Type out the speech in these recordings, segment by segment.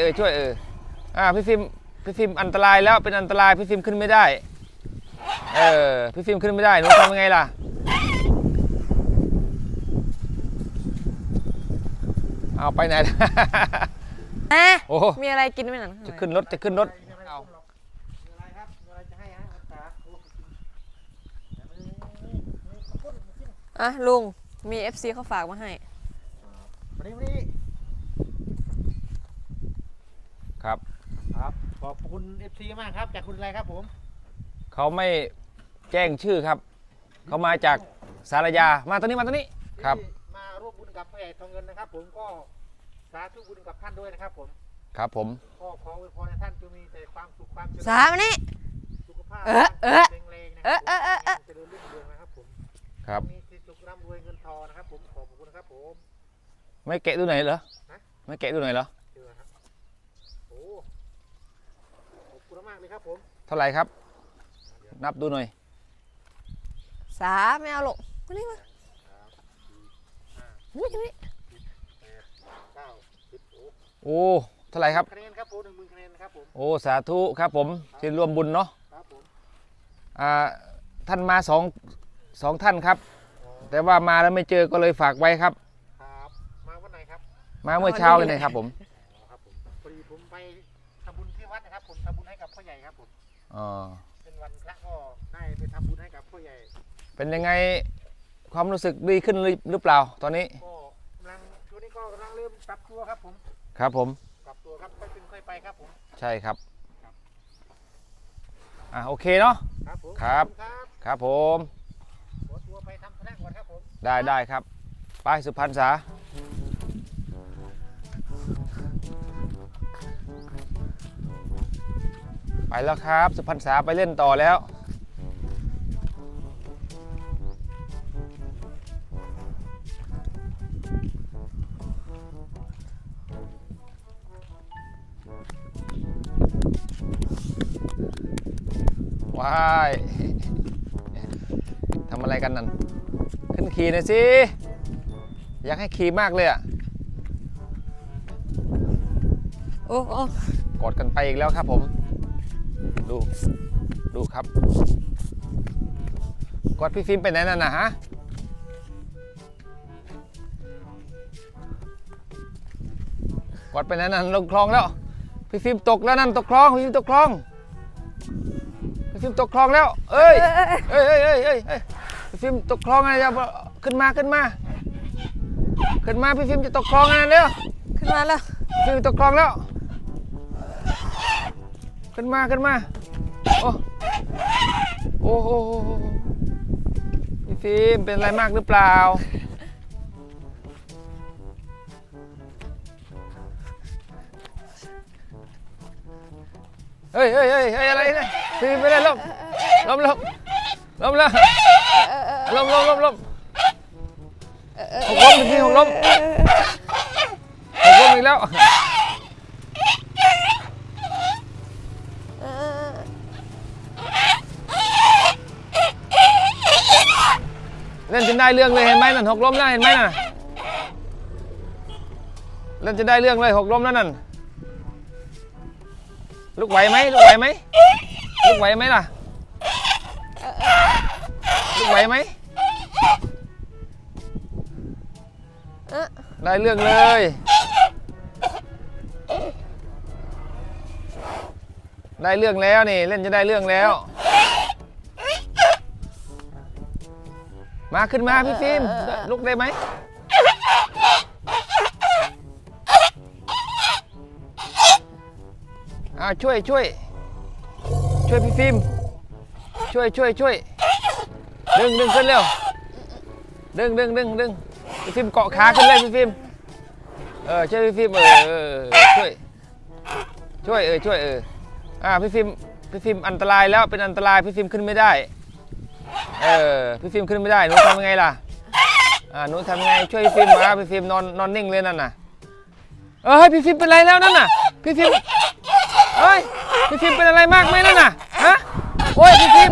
เออช่วยเอออ่าพี่ฟิล์มพี่ฟิล์มอันตรายแล้วเป็นอันตรายพี่ฟิล์มขึ้นไม่ได้ เออพี่ฟิล์มขึ้นไม่ได้หนูทำยังไงล่ะเอาไปไหนล่ะอะโอ้โหมีอะไรกินไหมนั่นจะขึ้นรถจะขึ้นรถเอามีอะไรครับมีอะไรจะให้ฮะตาโอ้อะลุงมี FC เขาฝากมาให้ วันนี้วันนี้ ครับ ครับขอบคุณ FC มากครับ จากคุณอะไรครับผม เขาไม่แจ้งชื่อครับ เขามาจากสารยามาตรงนี้มาตรงนี้ครับ ที่มาร่วมบุญกับพ่อใหญ่ทองเงินนะครับ ผมก็สาธุบุญกับท่านด้วยนะครับ ผมครับผม ก็ขออวยพรให้ท่านจงมีแต่ความสุขความเจริญสามอันนี้สุขภาพเออเออแข็งแรงนะคเอรัอเออเออเออ เจริญรุ่งเรืองนะครับผมครับ มีที่สุขร่ำรวยเงินทองนะครับ ผมขอบคุณนะครับผม ไม่แกะดูหน่อยเหรอฮะ ไม่แกะดูหน่อยเหรอ เจอครับโอ้ขอบคุณมาก เลยครับผมเท่าไหร่ครับ นับดูหน่อยสามไม่เอาลูกมานี่มาอุ้ยนี่เก้าสิบโอ้โอ้เท่าไหร่ครับคะแนนครับผมหนึ่งหมื่นคะแนนนะครับผมโอ้สาธุครับผมที่ร่วมบุญเนาะครับผมอ่าท่านมาสองสองท่านครับ แต่ว่ามาแล้วไม่เจอก็เลยฝากไว้ครับ ครับมาวันไหนครับ มาเมื่อเช้าเลยนะครับผม อ๋อครับผมพอดีผมไปทำบุญที่วั ดนะครับผมทำบุญให้กับพ่อใหญ่ครับผมอ๋อเป็นวันพระก็ได้ไปทำบุญให้กับพ่อใหญ่ เป็นยังไงความรู้สึกดีขึ้นหรือหรือเปล่าตอนนี้ก็กำลังช่วงนี้ก็กำลังเริ่มปรับตัวครับผม ครับผมปรับตัวครับค่อยเป็นค่อยไปครับผม ใช่ครับครับอะโอเคเนาะครับผมครับขอณครับครับผมขอตัวไปทำธุระก่อนครับผมได้ได้ครับไปสุพรรณษา ไปแล้วครับ สุพรรณษาไปเล่นต่อแล้ว ว้ายทำอะไรกันนั่น ขึ้นขี่หน่อยสิ อยากให้ขี่มากเลยอะ โอ้โอ้กดกันไปอีกแล้วครับผม ดู ดูครับ กดพี่ฟิล์มไปไหนนั่นนะฮะ กดไปไหนนั่นลงคลองแล้ว พี่ฟิล์มตกแล้วนั่นตกคลอง พี่ฟิล์มตกคลอง พี่ฟิล์มตกคลองแล้ว เอ้ย เอ้ยเอ้ยเอ้ยเอ้ยเอ้ยพี่ฟิล์มตกคลองอะไรจะขึ้นมาขึ้นมา ขึ้นมาพี่ฟิล์มจะตกคลองอะไรเร็วขึ้นมาแล้วฟิล์มตกคลองแล้ว ขึ้นมาขึ้นมาโอ้โอ้โหพี่ฟิล์มเป็นอะไรมากหรือเปล่า เฮ้ยเฮ้ยเฮ้ยเฮ้ยอะไรเนี่ยฟิล์มไปเลยล้มล้มล้มล้มแล้วล้มล้มล้มล้มหกล้มพี่ฟิล์มหกล้มหกล้มอีกแล้ว เออ เล่น จนได้เรื่องเลยเห็นไหมนั่นหกล้มแล้วเห็นไหมน่ะเล่นจนได้เรื่องเลยหกล้มแล้วนั่นลูกไหวไหมลูกไหวไหมลูกไหวไหมล่ะลูกไหวไหมได้เรื่องเลยได้เรื่องแล้วนี่เล่นจะได้เรื่องแล้ว มาขึ้นมาพี่ฟิล์มลุกได้ไหมอ่าช่วยช่วยช่วยพี่ฟิล์มช่วยช่วยช่วยดึงดึงขึ้นเร็วดึงดึงดึงดึงพี่ฟิล์มเกาะขาขึ้นเลยพี่ฟิล์มเออช่วยพี่ฟิล์มเออเออเออช่วยช่วยเออช่วยเอออ่าพี่ฟิล์มพี่ฟิล์มอันตรายแล้วเป็นอันตรายพี่ฟิล์มขึ้นไม่ได้ เออพี่ฟิล์มขึ้นไม่ได้หนูทำยังไงล่ะอ่าหนูทำยังไงช่วยพี่ฟิล์มมาพี่ฟิล์มนอนนอนนิ่งเลยนั่นน่ะเอ้ยพี่ฟิล์มเป็นไรแล้วนั่นน่ะพี่ฟิล์มเฮ้ยพี่ฟิล์มเป็นอะไรมากไหมนั่นน่ะฮะโอ้ยพี่ฟิล์ม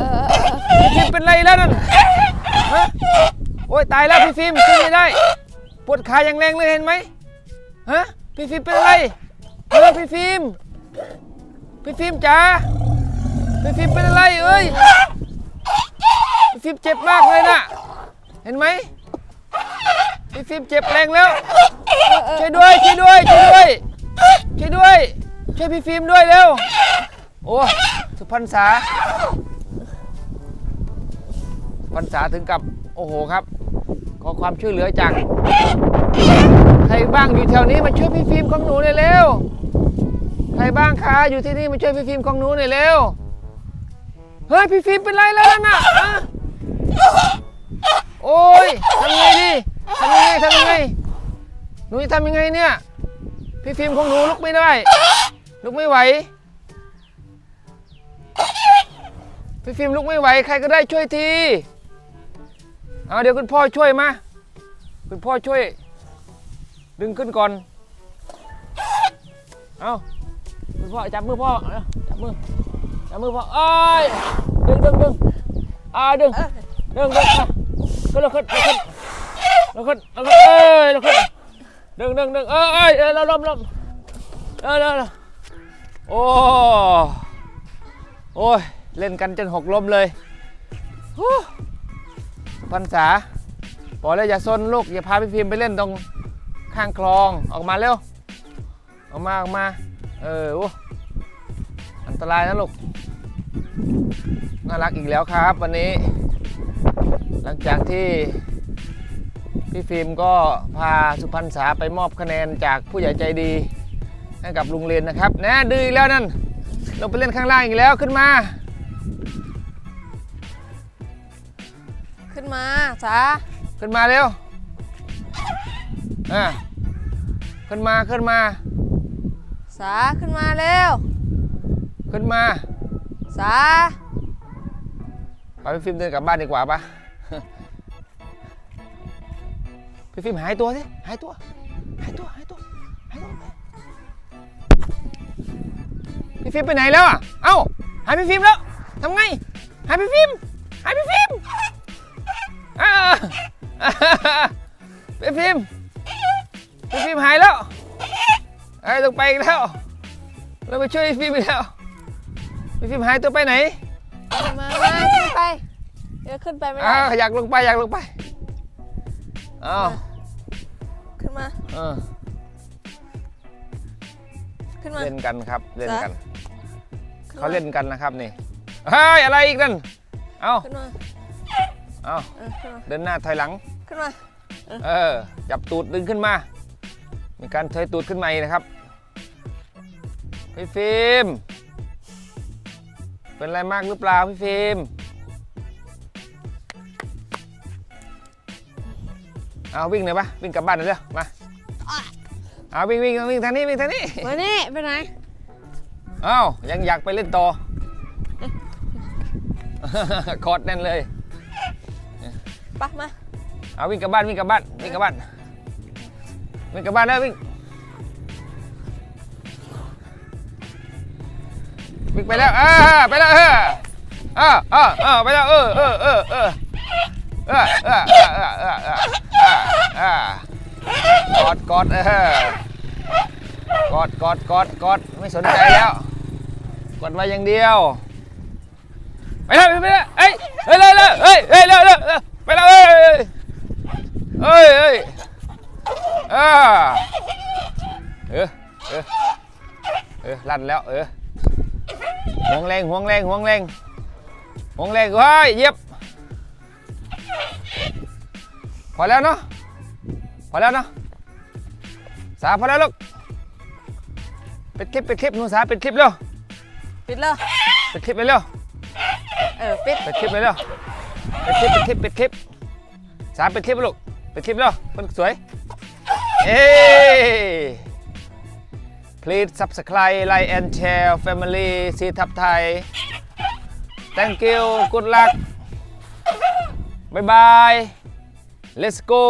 พี่ฟิล์มเป็นไรแล้วนั่นฮะโอ้ยตายแล้วพี่ฟิล์มขึ้นไม่ได้ปวดขาอย่างแรงเลยเห็นไหมฮะพี่ฟิล์มเป็นอะไรเออพี่ฟิล์มพี่ฟิล์มจ๋าพี่ฟิล์มเป็นอะไรเอ้ย ฟิล์มเจ็บมากเลยน่ะ เห็นไหมพี่ฟิล์มเจ็บแรงแล้วช่วยด้วยช่วยด้วยช่วยด้วยช่วยด้วยช่วยพี่ฟิล์มด้วยเร็วโอ้สุพรรณษาสุพรรณษาถึงกับโอ้โหครับ ขอความช่วยเหลือจากใครบ้างอยู่แถวนี้มาช่วยพี่ฟิล์มของหนูหน่อยเร็วใครบ้างคะอยู่ที่นี่มาช่วยพี่ฟิล์มของหนูหน่อยเร็วเฮ้ยพี่ฟิล์มเป็นไรแล้วน่ะ โอ้ยทำยังไงดีทำยังไงทำยังไง หนูจะทำยังไงเนี่ย พี่ฟิล์มของหนูลุกไม่ได้ ลุกไม่ไหว พี่ฟิล์มลุกไม่ไหว ใครก็ได้ช่วยที เอาเดี๋ยวคุณพ่อช่วยมา คุณพ่อช่วย ดึงขึ้นก่อน เอาคุณพ่อจับมือพ่อจับมือจับมือพ่อเอ้ยดึงดึงดึงอ่าดึง ดึงดึงอะขึ้นแล้วขึ้นแล้วขึ้นลขึ้นลขึ้นเอ้ยลขึ้นดึงดึงดึงเออเอยเอเราล้มล้มเออเออเออโอ้โอ้ยเล่นกันจนหกล้มเลยพันษาบอกเลยอย่าซนลูกอย่าพาพี่พิมพ์ไปเล่นตรงข้างคลองออกมาเร็วออกมาออกมา เอออันตรายนะลูกน่ารักอีกแล้วครับ วันนี้ ลังจากที่พี่ฟิล์มก็พาสุพรรณษาไปมอบคะแนนจากผู้ใหญ่ใจดีให้กับลุงเรียนนะครับนะดื้ออีกแล้วนั่นลงไปเล่นข้างล่างอีกแล้วขึ้นมา ขึ้นมาจ้าขึ้นมาเร็วอะขึ้นมาขึ้นมาสาขึ้นมาเร็ว ขึ้นมาสาพาพี่ฟิล์มเดินกลับบ้านดีกว่าปะ พี่ฟิล์มหายตัวสิหายตัว หายตัว หายตัว หายตัว พี่ฟิล์มไปไหนแล้วอะ เอ้า หายพี่ฟิล์มแล้ว ทำไง หายพี่ฟิล์มหายพี่ฟิล์มอ่าพี่ฟิล์มพี่ฟิล์มหายแล้วไอ้ต้องไปอีกแล้ว เราไปช่วยพี่ฟิล์มอีกแล้ว พี่ฟิล์มหายตัวไปไหน เดี๋ยวขึ้นไปไม่อ้าได้วอยากลงไปอยากลงไปอ้าวขึ้นมา เออขึ้นมา เล่นกันครับเล่นกันขึ้นมา เขาเล่นกันนะครับนี่เฮ้ยอะไรอีกนั่นเอาขึ้นมาเอาเออขึ้นมา เดินหน้าถอยหลัง ขึ้นมา เออจับตูดดึงขึ้นมา มีการเทยตูดขึ้นมาอีกนะครับพี่ฟิล์มเป็นอะไรมากหรือเปล่าพี่ฟิล์ม เอาวิ่งหน่อยปะวิ่งกลับบ้านหน่อยเร็วมาเอาวิ่งวิ่งวิ่งทางนี้วิ่งทางนี้มานี่ไปไหนเอายังอยากไปเล่นต่อกอดแน่นเลยไปมาเอาวิ่งกลับบ้านวิ่งกลับบ้านวิ่งกลับบ้านวิ่งกลับบ้านแล้ววิ่งวิ่งไปแล้วอ่าไปแล้วเอออ่าอ่าอ่าไปแล้วเออเออเออเออเออเออเออเออเออเออเออกอดกอดเออกอดกอดกอดกอดไม่สนใจแล้ว กดไว้อย่างเดียวไปแล้วไปแล้วเอ้ยเฮ้ยเลยเลยเฮ้ยเฮ้ยเร็วเร็วเร็วไปแล้วเฮ้ยเอ้ยเอ้ยอ่าเออเออเออลั่นแล้วเออห่วงแรงห่วงแรงห่วงแรงห่วงแรงเฮ้ยเยียบพอแล้วเนาะ พอแล้วเนาะสาพอแล้วลูกปิดคลิปปิดคลิปหนูสาปิดคลิปเร็วปิดเลยปิดคลิปไปเร็วเออปิดปิดคลิปไปเร็วปิดคลิปปิดคลิปปิดคลิปสามปิดคลิปไปลูกปิดคลิปแล้วคนสวยเอ้ please subscribe like and share family สีทับไทย thank you good luck bye bye let's go